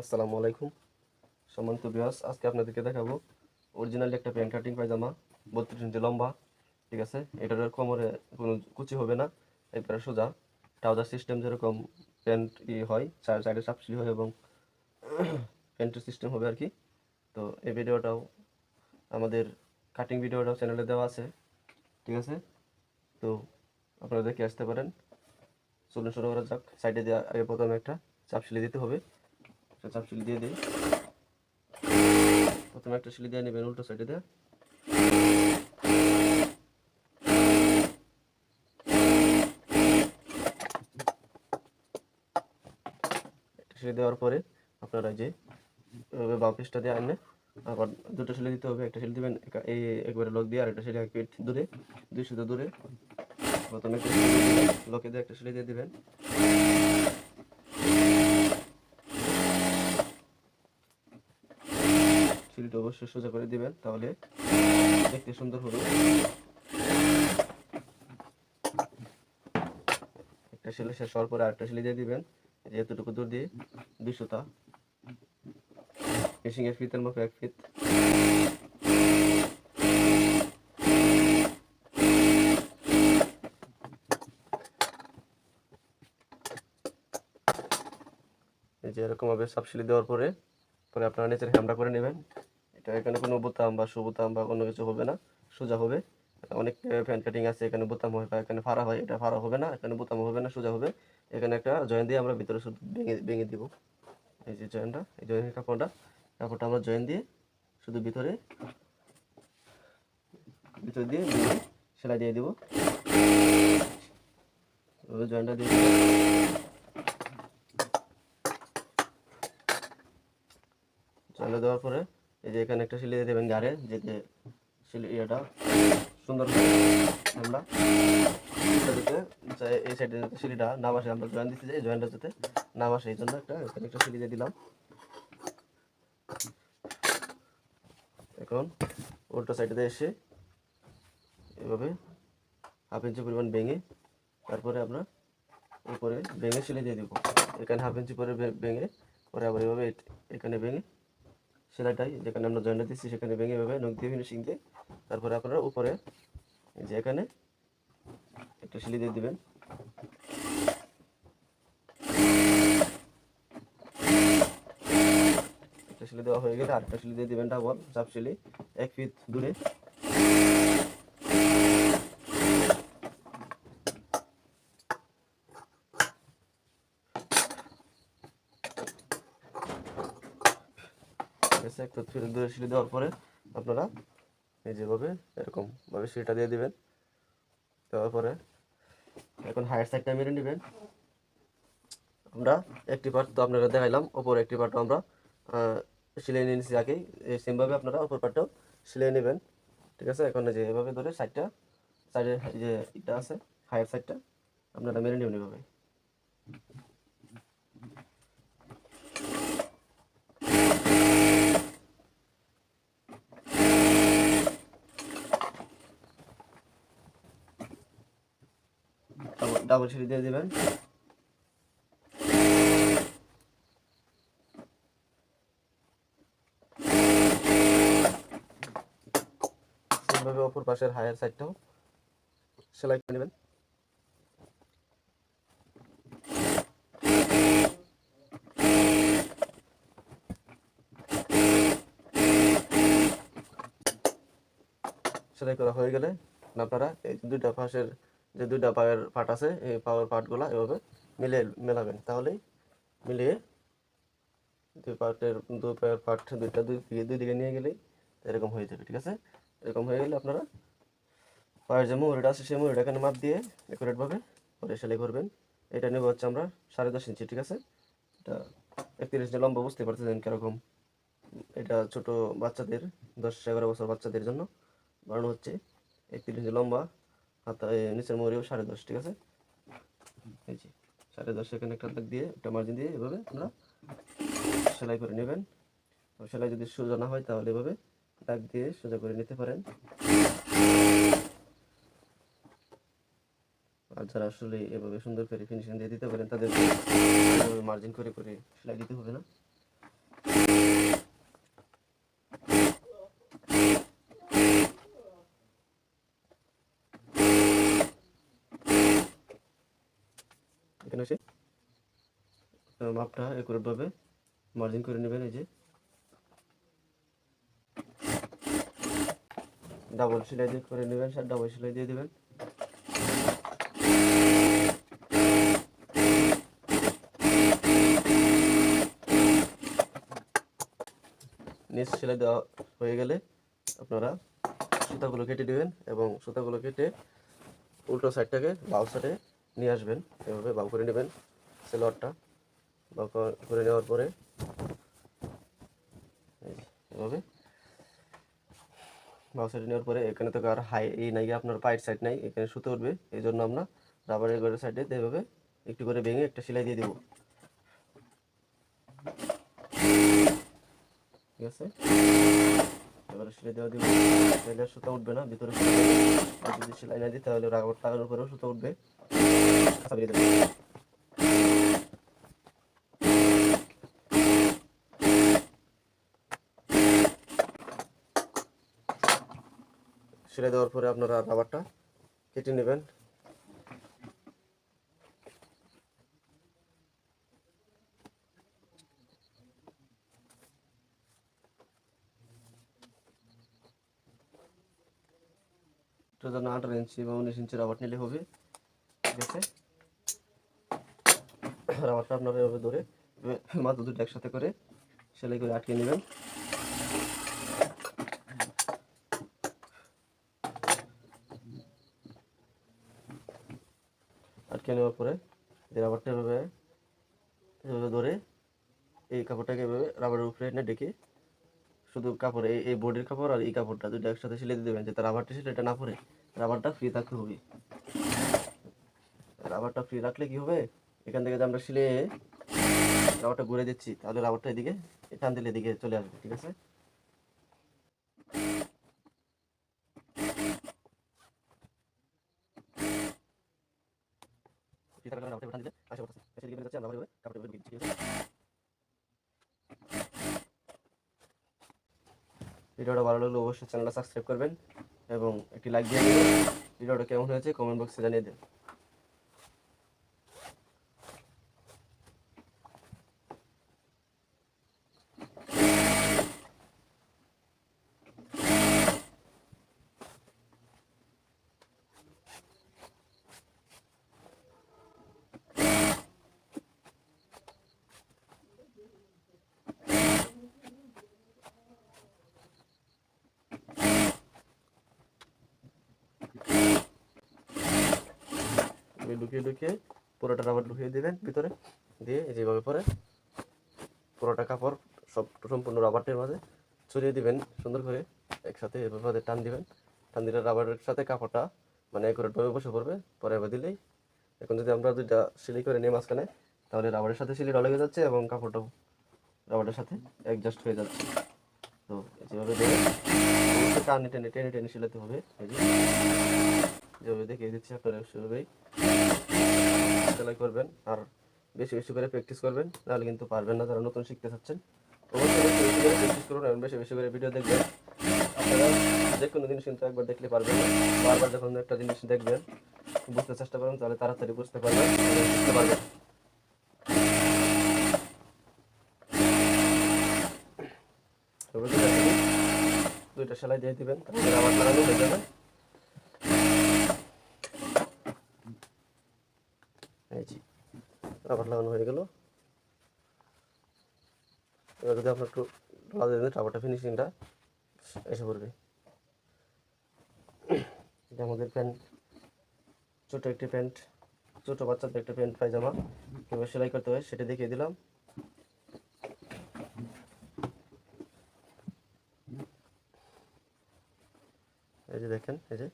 আসসালামু আলাইকুম। সম্মানিত বিহাস আজকে আপনাদেরকে দেখাবো অরিজিনালি একটা প্যান্ট কাটিং পায়জামা, বত্রিশ ইঞ্চি লম্বা, ঠিক আছে? এটার কোমরে কোনো কুচি হবে না এরপরে সোজা। ট্রাউজার সিস্টেম যেরকম প্যান্ট ই হয়, চার সাইডে সাপসিলি হয় এবং প্যান্টের সিস্টেম হবে আর কি তো এই ভিডিওটাও আমাদের কাটিং ভিডিওটাও চ্যানেলে দেওয়া আছে, ঠিক আছে? তো আপনারা দেখে আসতে পারেন। চলুন শুরু করা যাক। সাইডে দিয়ে আগে প্রথমে একটা চাপ সিলি দিতে হবে। একটা চাপ সিলি দিয়ে দিই। প্রথমে একটা সিলি দিয়ে নেবেন, উল্টো সাইডে দিয়ে। সিলি দেওয়ার পরে আপনারা যে বাম পিসটা দিয়ে আনে আবার দুটো সিলি দিতে হবে, একটা সিলি দিবেন এই একবারে লক দিয়ে আর একটা সিলি এক ফিট দূরে, দুই সুতো দূরে। প্রথমে লকে দিয়ে একটা সিলি দিয়ে দিবেন। সিলিটা অবশ্যই সোজা করে দিবেন, তাহলে দেখতে সুন্দর হবে একটা সিলি শেষ হওয়ার পরে আরেকটা সিলি দিয়ে দিবেন যে এতটুকু দূর দিয়ে দুইশোটা মেশিং এর ফিতের মতো এক এই যে এরকম ভাবে সাবসিডি দেওয়ার পরে পরে আপনারা নিচের হ্যামটা করে নেবেন। এখানে কোনো বোতাম বা সুবোতাম বা কোনো কিছু হবে না, সোজা হবে। অনেক ফ্যান কাটিং আছে, এখানে বোতাম হয় বা এখানে ফাড়া হয়, এটা ফাড়া হবে না, এখানে বোতাম হবে না, সোজা হবে। এখানে একটা জয়েন দিয়ে আমরা ভিতরে শুধু ভেঙে ভেঙে দিব। এই যে জয়েনটা এই জয়েনের কাপড়টা কাপড়টা আমরা জয়েন দিয়ে শুধু ভিতরে ভিতরে দিয়ে সেলাই দিয়ে দিব। জয়েনটা দিয়ে। চালে দেওয়ার পরে এই যে এখানে একটা সিলি দিয়ে দেবেন গাড়ে যেতে সিলি ইয়েটা সুন্দর আমরা চাই- এই সাইডে যাতে সিলিটা নাম আসে আমরা জয়েন দিতে যাই জয়েনটা যাতে নাম আসে এই জন্য একটা এখানে একটা সিলি দিয়ে দিলাম। এখন উল্টো সাইডে এসে এভাবে হাফ ইঞ্চি পরিমাণ ভেঙে তারপরে আমরা উপরে ভেঙে সিলে দিয়ে দিব। এখানে হাফ ইঞ্চি পরে ভেঙে, পরে আবার এভাবে এখানে ভেঙে সেলাইটাই যেখানে আমরা জয়েন্ট দিচ্ছি, সেখানে ভেঙে এভাবে নখ দিয়ে ফিনিশিং দিয়ে তারপরে আপনারা উপরে যে এখানে একটা সিলি দিয়ে দিবেন। একটা সিলি দেওয়া হয়ে গেলে আরেকটা সিলি দিয়ে দিবেন ডাবল চাপ সিলি এক ফিট দূরে। আছে একটু ফিরে দূরে সিঁড়ি দেওয়ার পরে আপনারা এই যেভাবে এরকম ভাবে সিঁড়িটা দিয়ে দিবেন। দেওয়ার পরে এখন হায়ার সাইডটা মেরে নেবেন। আমরা একটি পার্ট তো আপনারা দেখাইলাম, ওপর একটি পার্টও আমরা সিলাই নিয়ে নিচ্ছি এই সেমভাবে আপনারা ওপর পার্টটাও সিলাই নেবেন। ঠিক আছে? এখন যে এভাবে ধরে সাইডটা সাইডে যে এটা আছে হায়ার সাইডটা আপনারা মেরে নেবেন এভাবে। ডাবল সিঁড়ি দিয়ে দেবেন। সেভাবে অপর পাশের হায়ার সাইডটাও সেলাই করে নেবেন। সেলাই করা হয়ে গেলে আপনারা এই দুইটা পাশের যে দুইটা পায়ের পার্ট আছে, এই পাওয়ার পাটগুলো এভাবে মিলে মেলাবেন। তাহলেই মিলিয়ে দুই পার্টের দুই পায়ের পার্ট দুইটা, দুই দুই দিকে নিয়ে গেলেই এরকম হয়ে যাবে, ঠিক আছে? এরকম হয়ে গেলে আপনারা পায়ের যে মুহুরিটা আছে, সেই মুহুরিটা এখানে মাপ দিয়ে একুরেটভাবে পরে সেলাই করবেন। এটা নেব হচ্ছে আমরা সাড়ে দশ ইঞ্চি, ঠিক আছে? এটা একত্রিশ ইঞ্চি লম্বা বুঝতে পারতেছেন কীরকম। এটা ছোট বাচ্চাদের, দশ এগারো বছর বাচ্চাদের জন্য বানানো হচ্ছে। একত্রিশ ইঞ্চি লম্বা হাতা নিচের মরিও সাড়ে দশ, ঠিক আছে? এই যে, সাড়ে দশ এখানে একটা দাগ দিয়ে, একটা মার্জিন দিয়ে এভাবে আমরা সেলাই করে নেবেন। সেলাই যদি সোজা না হয়, তাহলে এভাবে দাগ দিয়ে সোজা করে নিতে পারেন। আর যারা আসলে এভাবে সুন্দর করে ফিনিশিং দিয়ে দিতে পারেন তাদের মার্জিন করে করে সেলাই দিতে হবে না আপনার মাপটা একুরেটভাবে মার্জিন করে নেবেন, এই যে। ডাবল সেলাই দিয়ে করে নেবেন স্যার ডাবল সেলাই দিয়ে দেবেন। নিচ সেলাই দেওয়া হয়ে গেলে আপনারা সুতাগুলো কেটে নেবেন এবং সুতাগুলো কেটে উল্টো সাইডটাকে বাউ সাইডে নিয়ে আসবেন। এভাবে বাউ করে নেবেন সেলোয়ারটা। করে নেওয়ার পরে এভাবে। বাউ সাইডে নেওয়ার পরে এখানে তো আর হাই এই নাই, আপনার পায়ের সাইড নাই, এখানে সুতো উঠবে এই জন্য আমরা রাবারের গড়ের সাইডে এভাবে একটু করে ভেঙে একটা সেলাই দিয়ে দেবো। ঠিক আছে? এবারে সেলাই দেওয়া দিব। তাহলে সুতা উঠবে না, ভিতরে যদি সেলাই না দিই, তাহলে রাবার টাকার উপরেও সুতা উঠবে। সেলাই দেওয়ার পরে আপনারা রাবারটা কেটে নেবেন। আঠারো ইঞ্চি বা উনিশ ইঞ্চি রাবার নিলে হবে। ঠিক আছে? রাবারটা আপনারা এভাবে ধরে মাথা দুটো একসাথে করে সেলাই করে আটকে নেবেন। আটকে নেওয়ার পরে এই রাবারটা এভাবে এভাবে ধরে এই কাপড়টাকে এভাবে রাবারের উপরে এনে ডেকে শুধু কাপড়, এই এই বোর্ডের কাপড় আর এই কাপড়টা দুটো একসাথে সিলে দেবেন যাতে রাবারটা সেটা না পড়ে রাবারটা ফ্রি থাকতে হবে। রাবারটা ফ্রি রাখলে কি হবে? এখান থেকে যে আমরা সিলে রাবারটা ঘুরে দিচ্ছি, তাহলে রাবারটা এদিকে টান দিলে এদিকে চলে আসবে, ঠিক আছে? ফ্রি থাকার দিলে সেদিকে বেরিয়ে যাচ্ছে কাপড় ভিডিওটা ভালো লাগলে অবশ্যই চ্যানেলটা সাবস্ক্রাইব করবেন এবং একটি লাইক দিয়ে দেবেন। ভিডিওটা কেমন হয়েছে কমেন্ট বক্সে জানিয়ে দেন ঢুকিয়ে ঢুকিয়ে পুরোটা রাবার ঢুকিয়ে দিবেন ভিতরে। দিয়ে যেভাবে পরে পুরোটা কাপড় সব সম্পূর্ণ রাবারটির মাঝে ছড়িয়ে দিবেন সুন্দর করে। একসাথে এভাবে টান দিবেন। টান দিলে রাবারের সাথে কাপড়টা মানে একুরেটভাবে বসে পড়বে। পরে এবার দিলেই এখন যদি আমরা দুইটা সিলাই করে নিই মাঝখানে, তাহলে রাবারের সাথে সিলিটা লেগে যাচ্ছে এবং কাপড়টাও রাবারের সাথে অ্যাডজাস্ট হয়ে যাচ্ছে। তো যেভাবে অবশ্যই টানে টেনে টেনে টেনে সিলাতে হবে। যেভাবে দেখিয়ে দিচ্ছি আপনারা সেভাবেই সেলাই করবেন আর বেশি বেশি করে প্র্যাকটিস করবেন, তাহলে কিন্তু পারবেন না যারা নতুন শিখতে চাচ্ছেন। বেশি বেশি করে এবং বেশি বেশি করে ভিডিও দেখবেন। আপনারা যে কোনো জিনিস কিন্তু একবার দেখলে পারবেন বারবার যখন একটা জিনিস দেখবেন, বুঝতে চেষ্টা করুন, তাহলে তাড়াতাড়ি বুঝতে পারবেন শিখতে পারবেন। দুইটা সেলাই- দিয়ে দিবেন, তারপরে আবার এই জি রাবার লাগানো হয়ে গেল। এবার যদি আপনার একটু ঢালা দিয়ে দেন রাবারটা ফিনিশিংটা এসে পড়বে। এটা আমাদের প্যান্ট, ছোটো একটি প্যান্ট, ছোটো বাচ্চাদের একটা প্যান্ট, পায়জামা। কীভাবে সেলাই করতে হয়, সেটা দেখিয়ে দিলাম। এই যে দেখেন, এই যে।